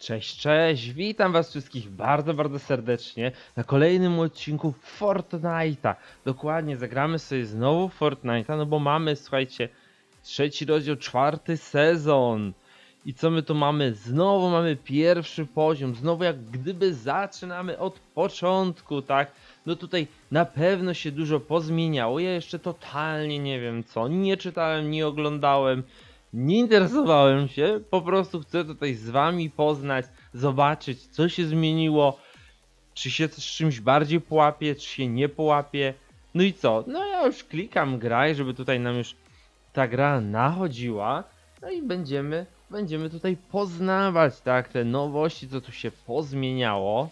Cześć, cześć, witam was wszystkich bardzo, bardzo serdecznie na kolejnym odcinku Fortnite'a. Dokładnie, zagramy sobie znowu Fortnite'a, no bo mamy, słuchajcie, trzeci rozdział, czwarty sezon. I co my tu mamy? Znowu mamy pierwszy poziom, znowu jak gdyby zaczynamy od początku, tak? No tutaj na pewno się dużo pozmieniało, ja jeszcze totalnie nie wiem co, nie czytałem, nie oglądałem, nie interesowałem się, po prostu chcę tutaj z wami poznać, zobaczyć co się zmieniło, czy się z czymś bardziej połapie, czy się nie połapie. No i co? No ja już klikam graj, żeby tutaj nam już ta gra nachodziła. No i będziemy, będziemy tutaj poznawać, tak, te nowości, co tu się pozmieniało.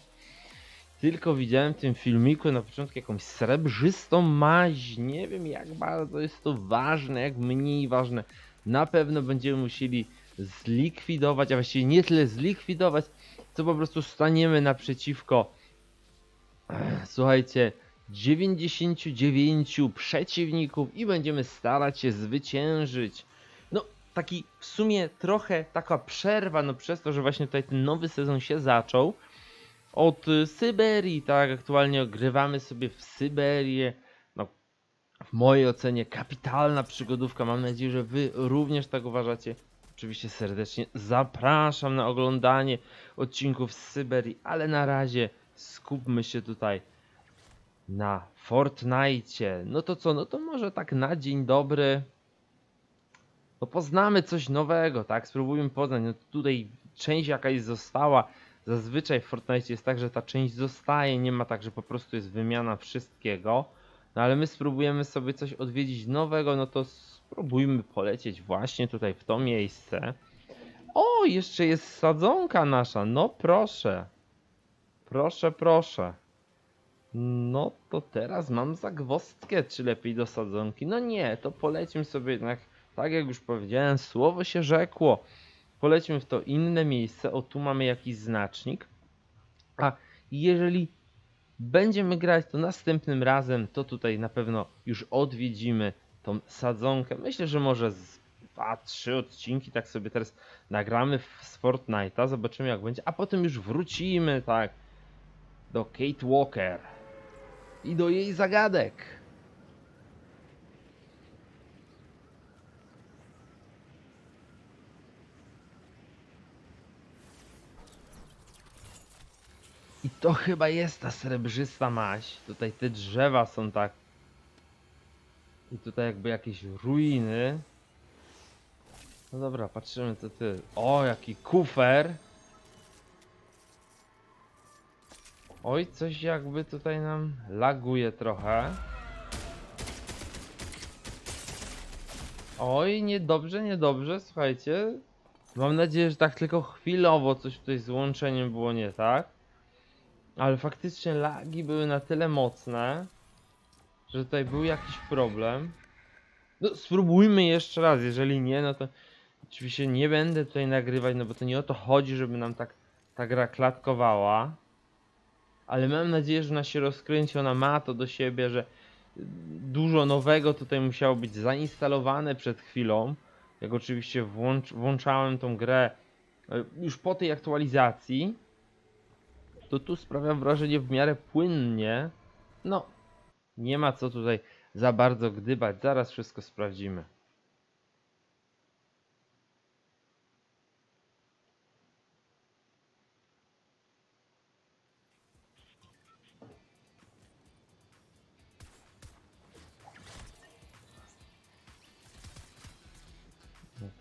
Tylko widziałem w tym filmiku na początku jakąś srebrzystą maź. Nie wiem jak bardzo jest to ważne, jak mniej ważne. Na pewno będziemy musieli zlikwidować, a właściwie nie tyle zlikwidować, co po prostu staniemy naprzeciwko, słuchajcie, 99 przeciwników i będziemy starać się zwyciężyć. No, taki w sumie trochę taka przerwa, no przez to, że właśnie tutaj ten nowy sezon się zaczął. Od Syberii, tak, aktualnie ogrywamy sobie w Syberię. W mojej ocenie kapitalna przygodówka. Mam nadzieję, że wy również tak uważacie. Oczywiście serdecznie zapraszam na oglądanie odcinków z Syberii, ale na razie skupmy się tutaj na Fortnite. No to co, no to może tak na dzień dobry. No poznamy coś nowego, tak? Spróbujmy poznać. No tutaj część jakaś została. Zazwyczaj w Fortnite jest tak, że ta część zostaje, nie ma tak, że po prostu jest wymiana wszystkiego. No ale my spróbujemy sobie coś odwiedzić nowego, no to spróbujmy polecieć właśnie tutaj w to miejsce. O, jeszcze jest sadzonka nasza, no proszę. Proszę, proszę. No to teraz mam zagwozdkę, czy lepiej do sadzonki. No nie, to polecimy sobie jednak, tak jak już powiedziałem, słowo się rzekło. Polecimy w to inne miejsce. O, tu mamy jakiś znacznik. A jeżeli będziemy grać, to następnym razem to tutaj na pewno już odwiedzimy tą sadzonkę. Myślę, że może z dwa, trzy odcinki tak sobie teraz nagramy z Fortnite'a, zobaczymy jak będzie, a potem już wrócimy, tak, do Kate Walker i do jej zagadek. I to chyba jest ta srebrzysta maź. Tutaj te drzewa są tak. I tutaj jakby jakieś ruiny. No dobra, patrzymy co ty. O, jaki kufer. Oj, coś jakby tutaj nam laguje trochę. Oj, niedobrze, niedobrze, słuchajcie. Mam nadzieję, że tak tylko chwilowo coś tutaj z łączeniem było nie tak. Ale faktycznie lagi były na tyle mocne, że tutaj był jakiś problem. No spróbujmy jeszcze raz, jeżeli nie, no to oczywiście nie będę tutaj nagrywać, no bo to nie o to chodzi, żeby nam tak ta gra klatkowała. Ale mam nadzieję, że ona się rozkręci, ona ma to do siebie, że dużo nowego tutaj musiało być zainstalowane przed chwilą. Jak oczywiście włącz, włączałem tą grę e, już po tej aktualizacji, to tu sprawia wrażenie w miarę płynnie. No, nie ma co tutaj za bardzo gdybać, zaraz wszystko sprawdzimy.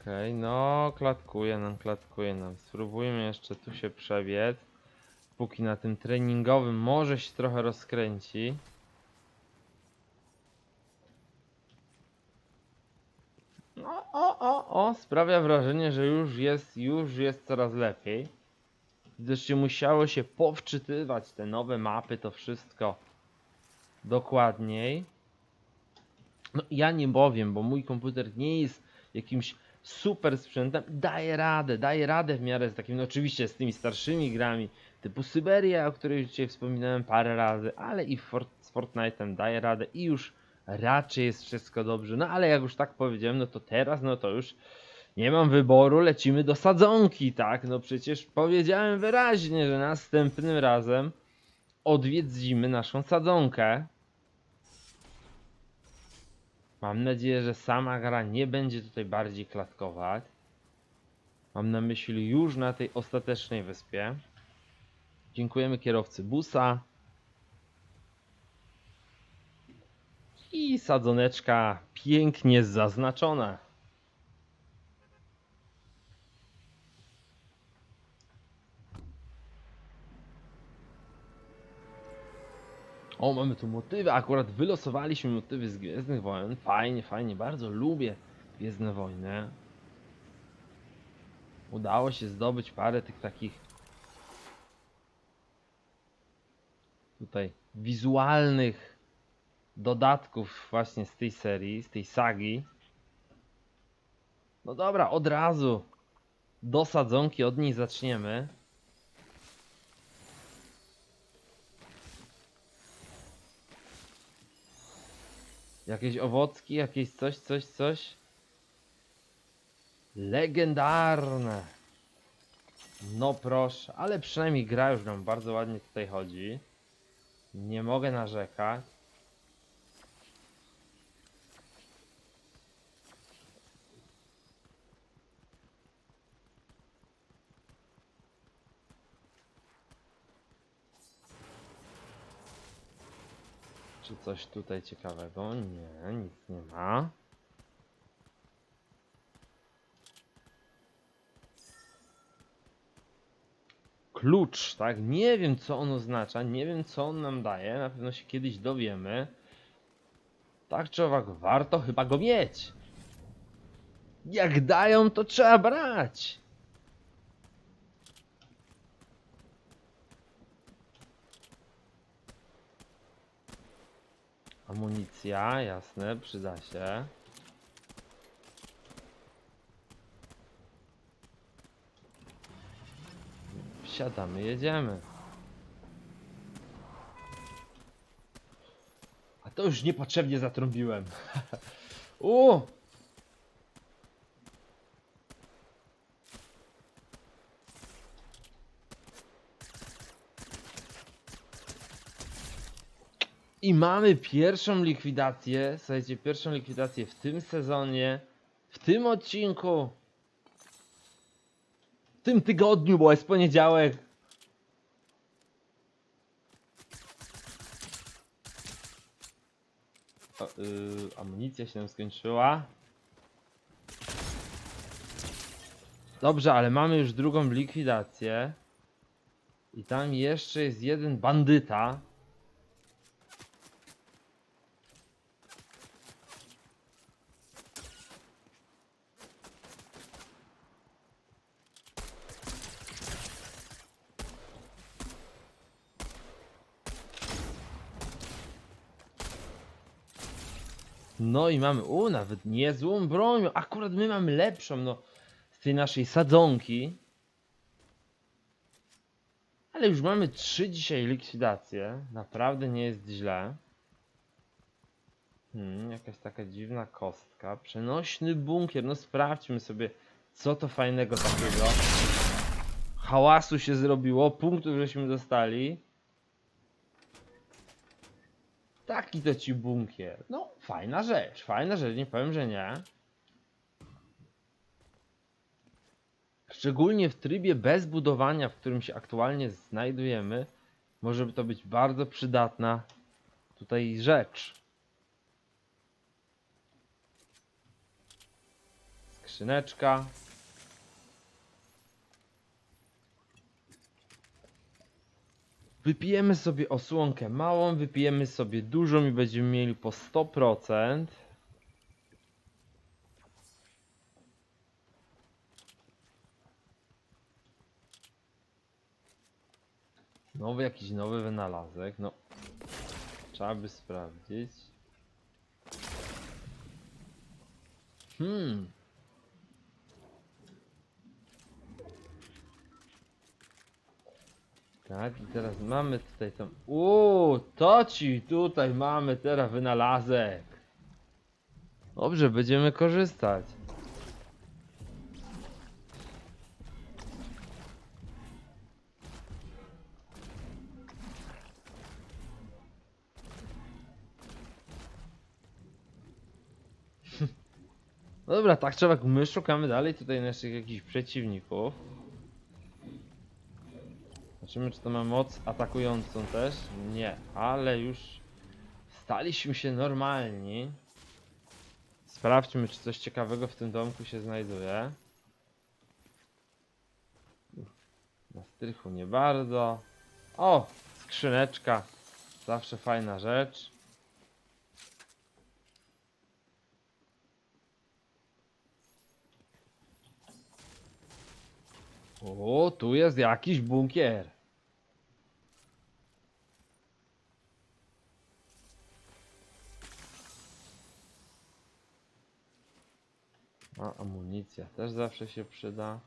Okej, no klatkuje nam, klatkuje nam. Spróbujmy jeszcze tu się przebiec. Póki na tym treningowym może się trochę rozkręci. No, o, o, o, sprawia wrażenie, że już jest, już jest coraz lepiej. Zresztą musiało się powczytywać te nowe mapy, to wszystko dokładniej. No ja nie bowiem, bo mój komputer nie jest jakimś super sprzętem, daje radę, daje radę w miarę z takim, no oczywiście z tymi starszymi grami, typu Syberia, o której już dzisiaj wspominałem parę razy, ale i Fort, z Fortnite'em daje radę i już raczej jest wszystko dobrze. No ale jak już tak powiedziałem, no to teraz, no to już Nie mam wyboru, lecimy do sadzonki, tak? No przecież powiedziałem wyraźnie, że następnym razem odwiedzimy naszą sadzonkę. Mam nadzieję, że sama gra nie będzie tutaj bardziej klatkować. Mam na myśli już na tej ostatecznej wyspie. Dziękujemy kierowcy busa. I sadzoneczka pięknie zaznaczona. O, mamy tu motywy. Akurat wylosowaliśmy motywy z Gwiezdnych Wojen. Fajnie, fajnie. Bardzo lubię Gwiezdne Wojny. Udało się zdobyć parę tych takich tutaj wizualnych dodatków właśnie z tej serii, z tej sagi. No dobra, od razu do sadzonki od niej zaczniemy. Jakieś owocki, jakieś coś, coś, coś. Legendarne. No proszę, ale przynajmniej gra już nam bardzo ładnie tutaj chodzi. Nie mogę narzekać. Czy coś tutaj ciekawego? Nie, nic nie ma. Klucz, tak? Nie wiem co on oznacza, nie wiem co on nam daje, na pewno się kiedyś dowiemy. Tak czy owak, warto chyba go mieć. Jak dają, to trzeba brać. Amunicja, jasne, przyda się. Wsiadamy, jedziemy. A to już niepotrzebnie zatrąbiłem. U! I mamy pierwszą likwidację. Słuchajcie, pierwszą likwidację w tym sezonie, w tym odcinku, w tym tygodniu, bo jest poniedziałek. O, yy, amunicja się nam skończyła. Dobrze, ale mamy już drugą likwidację. I tam jeszcze jest jeden bandyta. No i mamy, u, nawet niezłą broń. Akurat my mamy lepszą, no, z tej naszej sadzonki. Ale już mamy trzy dzisiaj likwidacje. Naprawdę nie jest źle. Hmm, jakaś taka dziwna kostka. Przenośny bunkier. No sprawdźmy sobie, co to fajnego takiego. Hałasu się zrobiło, punktów żeśmy dostali. Taki to ci bunkier. No, fajna rzecz, fajna rzecz, nie powiem, że nie. Szczególnie w trybie bez budowania, w którym się aktualnie znajdujemy, może to być bardzo przydatna tutaj rzecz. Skrzyneczka. Wypijemy sobie osłonkę małą, wypijemy sobie dużą i będziemy mieli po 100%. Nowy jakiś nowy wynalazek, no trzeba by sprawdzić. Hmm. Tak, i teraz mamy tutaj tą... Uuu, to ci tutaj mamy teraz wynalazek. Dobrze, będziemy korzystać. No dobra, tak czy owak my szukamy dalej tutaj naszych jakichś przeciwników. Zobaczymy, czy to ma moc atakującą też. Nie, ale już staliśmy się normalni. Sprawdźmy, czy coś ciekawego w tym domku się znajduje. Na strychu nie bardzo. O, skrzyneczka. Zawsze fajna rzecz. O, tu jest jakiś bunkier. A amunicja też zawsze się przyda.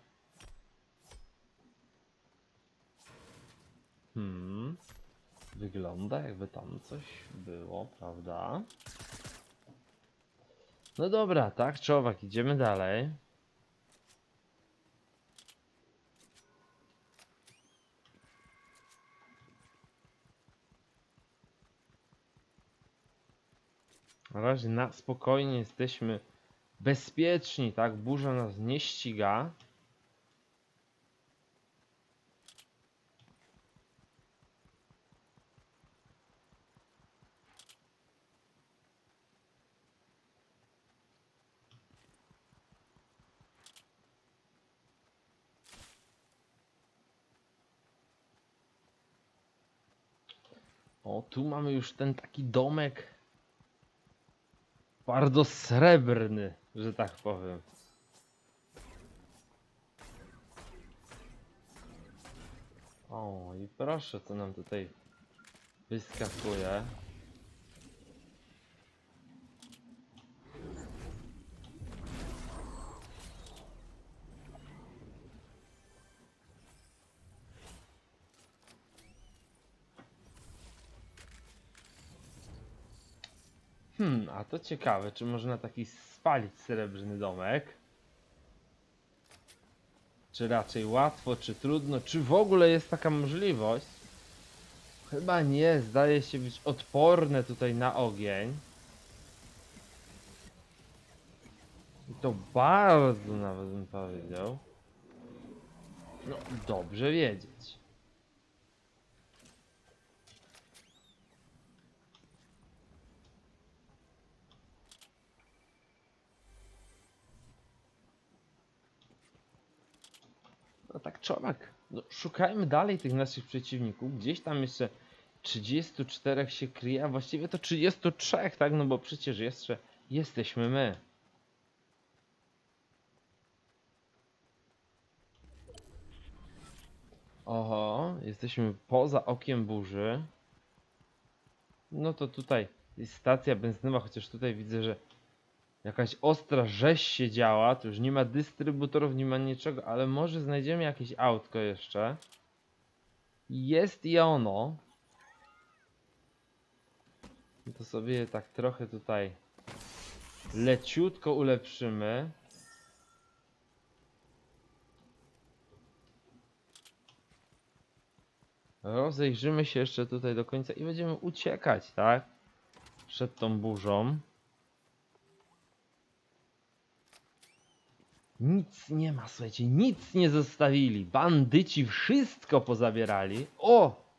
Hmm. Wygląda jakby tam coś było, prawda? No dobra, tak, człowiek, idziemy dalej. Na razie na spokojnie jesteśmy bezpieczni, tak? Burza nas nie ściga. O, tu mamy już ten taki domek bardzo srebrny, że tak powiem. O, i proszę, co nam tutaj wyskakuje. Hmm, a to ciekawe, czy można taki spalić srebrny domek? Czy raczej łatwo, czy trudno, czy w ogóle jest taka możliwość? Chyba nie, zdaje się być odporne tutaj na ogień. I to bardzo nawet bym powiedział. No, dobrze wiedzieć. No tak człowiek. No, szukajmy dalej tych naszych przeciwników. Gdzieś tam jeszcze 34 się kryje, a właściwie to 33, tak? No bo przecież jeszcze jesteśmy my. Oho, jesteśmy poza okiem burzy. No to tutaj stacja benzynowa, chociaż tutaj widzę, że Jakaś ostra rzeź się działa, tu już nie ma dystrybutorów, nie ma niczego, ale może znajdziemy jakieś autko jeszcze. Jest i ono. To sobie tak trochę tutaj leciutko ulepszymy. Rozejrzymy się jeszcze tutaj do końca i będziemy uciekać, tak? Przed tą burzą. Nic nie ma, słuchajcie, nic nie zostawili. Bandyci wszystko pozabierali. O!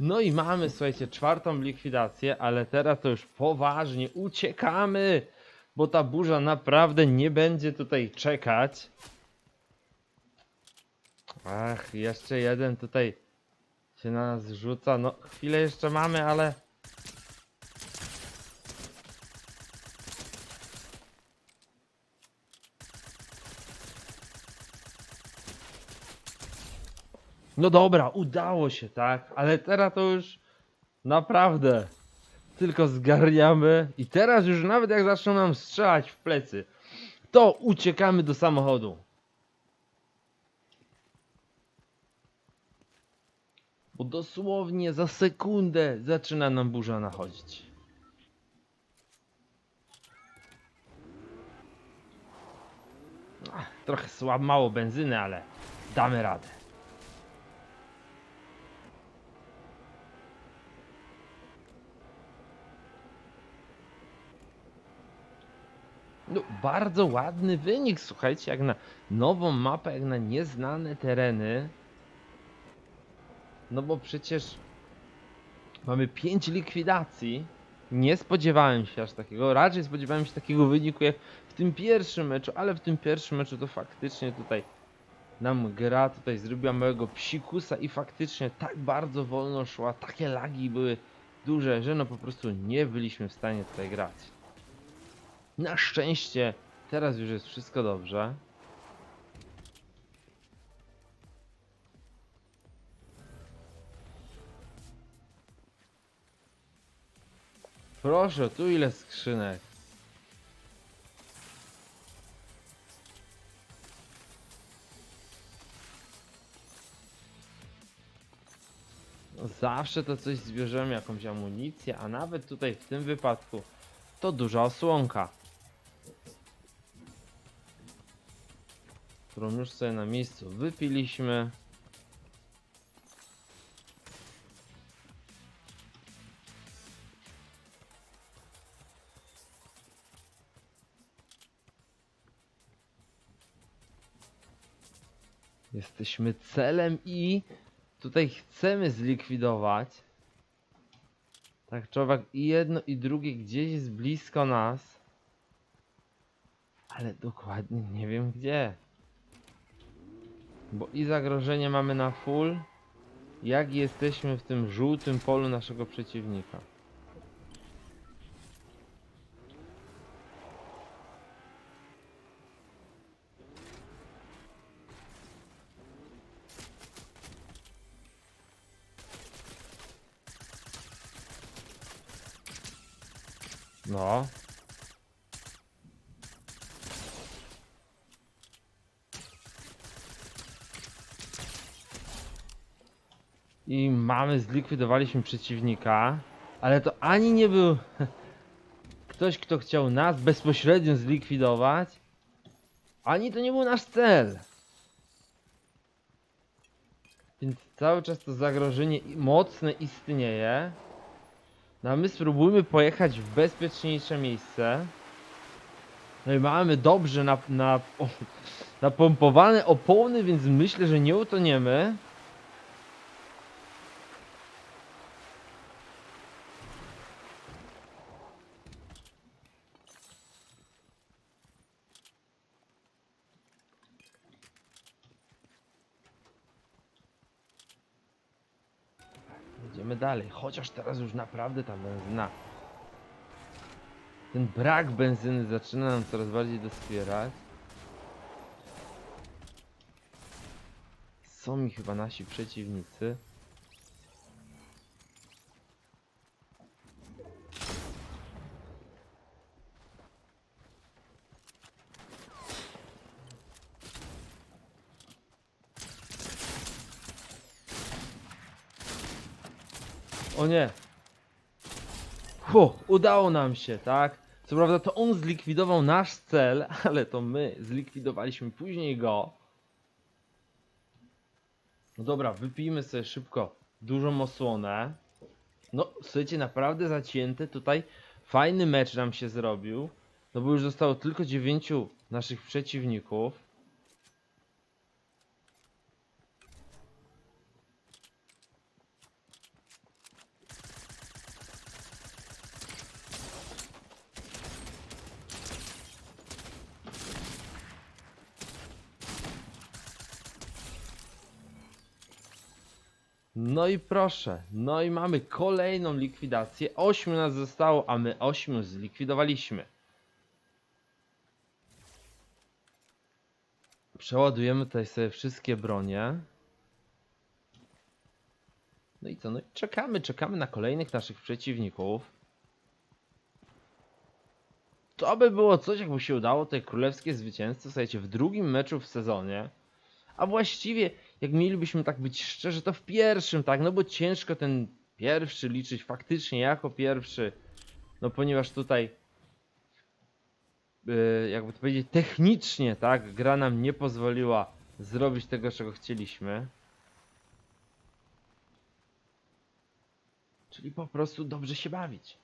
No i mamy, słuchajcie, czwartą likwidację, ale teraz to już poważnie uciekamy, bo ta burza naprawdę nie będzie tutaj czekać. Ach, jeszcze jeden tutaj się na nas rzuca. No, chwilę jeszcze mamy, ale... No dobra, udało się, tak? Ale teraz to już naprawdę tylko zgarniamy i teraz już nawet jak zaczną nam strzelać w plecy, to uciekamy do samochodu. Bo dosłownie za sekundę zaczyna nam burza nachodzić. Ach, Trochę słab, mało benzyny, ale damy radę. No, bardzo ładny wynik, słuchajcie, jak na nową mapę, jak na nieznane tereny. No bo przecież mamy 5 likwidacji. Nie spodziewałem się aż takiego, raczej spodziewałem się takiego wyniku jak w tym pierwszym meczu, ale w tym pierwszym meczu to faktycznie tutaj nam gra tutaj zrobiła małego psikusa i faktycznie tak bardzo wolno szła, takie lagi były duże, że no po prostu nie byliśmy w stanie tutaj grać. Na szczęście teraz już jest wszystko dobrze. Proszę, tu ile skrzynek. No zawsze to coś zbierzemy, jakąś amunicję, a nawet tutaj w tym wypadku to duża osłonka. Którą już sobie na miejscu wypiliśmy. Jesteśmy celem i tutaj chcemy zlikwidować. Tak, człowiek i jedno i drugie gdzieś jest blisko nas. Ale dokładnie nie wiem gdzie. Bo i zagrożenie mamy na full, jak jesteśmy w tym żółtym polu naszego przeciwnika. No. I mamy, zlikwidowaliśmy przeciwnika, ale to ani nie był ktoś, kto chciał nas bezpośrednio zlikwidować, ani to nie był nasz cel. Więc cały czas to zagrożenie mocne istnieje. No a my spróbujmy pojechać w bezpieczniejsze miejsce. No i mamy dobrze napompowane opony, więc myślę, że nie utoniemy. Jedziemy dalej, chociaż teraz już naprawdę ta benzyna. Ten brak benzyny zaczyna nam coraz bardziej doskwierać. Są mi chyba nasi przeciwnicy. Nie! Hu, udało nam się, tak? Co prawda to on zlikwidował nasz cel, ale to my zlikwidowaliśmy później go. No dobra, wypijmy sobie szybko dużą osłonę. No, słuchajcie, naprawdę zacięte tutaj. Fajny mecz nam się zrobił. No bo już zostało tylko dziewięciu naszych przeciwników. No i proszę, no i mamy kolejną likwidację. Ośmiu nas zostało, a my ośmiu zlikwidowaliśmy. Przeładujemy tutaj sobie wszystkie bronie. No i co? No i czekamy, czekamy na kolejnych naszych przeciwników. To by było coś, jakby się udało tutaj królewskie zwycięstwo, słuchajcie, w drugim meczu w sezonie. A właściwie jak mielibyśmy tak być szczerzy, to w pierwszym, tak, no bo ciężko ten pierwszy liczyć faktycznie jako pierwszy, no ponieważ tutaj, yy, jakby to powiedzieć, technicznie, tak, gra nam nie pozwoliła zrobić tego, czego chcieliśmy. Czyli po prostu dobrze się bawić.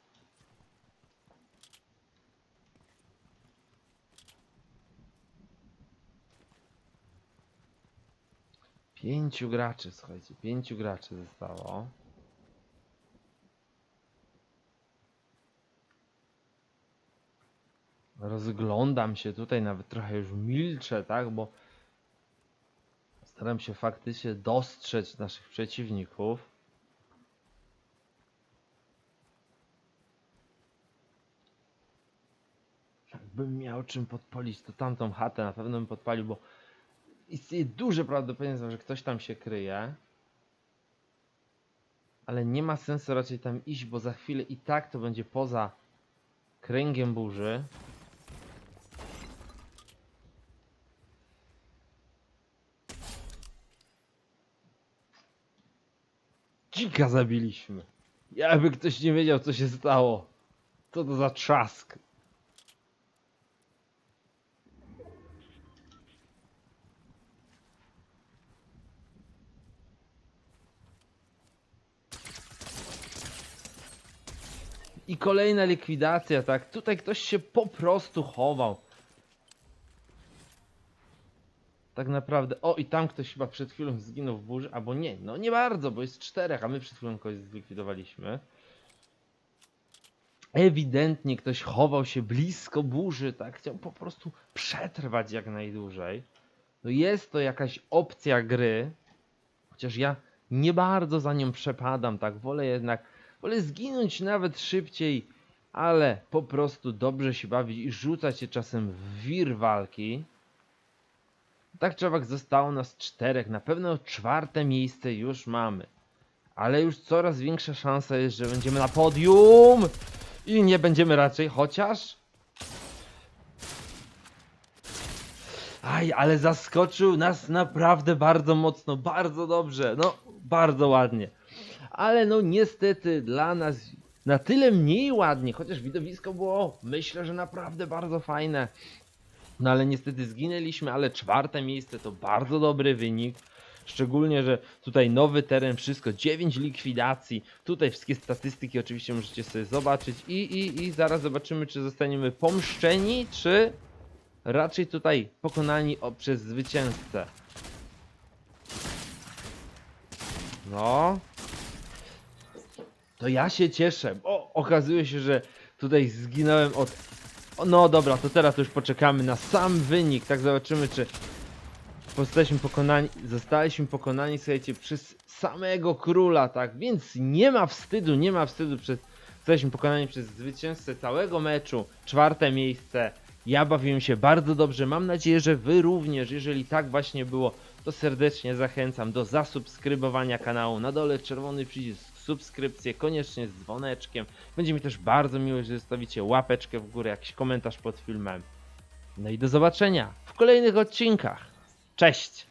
Pięciu graczy, słuchajcie, pięciu graczy zostało. Rozglądam się tutaj, nawet trochę już milczę, tak, bo staram się faktycznie dostrzec naszych przeciwników. Jakbym miał czym podpalić, to tamtą chatę na pewno bym podpalił, bo istnieje duże prawdopodobieństwo, że ktoś tam się kryje. Ale nie ma sensu raczej tam iść, bo za chwilę i tak to będzie poza kręgiem burzy. Dzika zabiliśmy. Jakby ktoś nie wiedział, co się stało. Co to za trzask. I kolejna likwidacja, tak? Tutaj ktoś się po prostu chował. Tak naprawdę. O, i tam ktoś chyba przed chwilą zginął w burzy, albo nie. No nie bardzo, bo jest czterech, a my przed chwilą kogoś zlikwidowaliśmy. Ewidentnie ktoś chował się blisko burzy, tak? Chciał po prostu przetrwać jak najdłużej. No jest to jakaś opcja gry, chociaż ja nie bardzo za nią przepadam, tak? Wolę jednak, wolę zginąć nawet szybciej, ale po prostu dobrze się bawić i rzucać się czasem w wir walki. Tak czy owak zostało nas czterech, na pewno czwarte miejsce już mamy. Ale już coraz większa szansa jest, że będziemy na podium i nie będziemy raczej, chociaż... Aj, ale zaskoczył nas naprawdę bardzo mocno, bardzo dobrze, no bardzo ładnie. Ale no niestety dla nas na tyle mniej ładnie, chociaż widowisko było myślę, że naprawdę bardzo fajne. No ale niestety zginęliśmy, ale czwarte miejsce to bardzo dobry wynik. Szczególnie, że tutaj nowy teren, wszystko, 9 likwidacji. Tutaj wszystkie statystyki oczywiście możecie sobie zobaczyć i, i, i zaraz zobaczymy, czy zostaniemy pomszczeni, czy raczej tutaj pokonani przez zwycięzcę. No. To ja się cieszę, bo okazuje się, że tutaj zginąłem od... O, no dobra, to teraz już poczekamy na sam wynik, tak zobaczymy, czy zostaliśmy pokonani, zostaliśmy pokonani, słuchajcie, przez samego króla, tak, więc nie ma wstydu, nie ma wstydu, przez, zostaliśmy pokonani przez zwycięzcę całego meczu, czwarte miejsce, ja bawiłem się bardzo dobrze, mam nadzieję, że wy również, jeżeli tak właśnie było, to serdecznie zachęcam do zasubskrybowania kanału, na dole czerwony przycisk subskrypcję, koniecznie z dzwoneczkiem, będzie mi też bardzo miło, że zostawicie łapeczkę w górę, jakiś komentarz pod filmem, no i do zobaczenia w kolejnych odcinkach, cześć!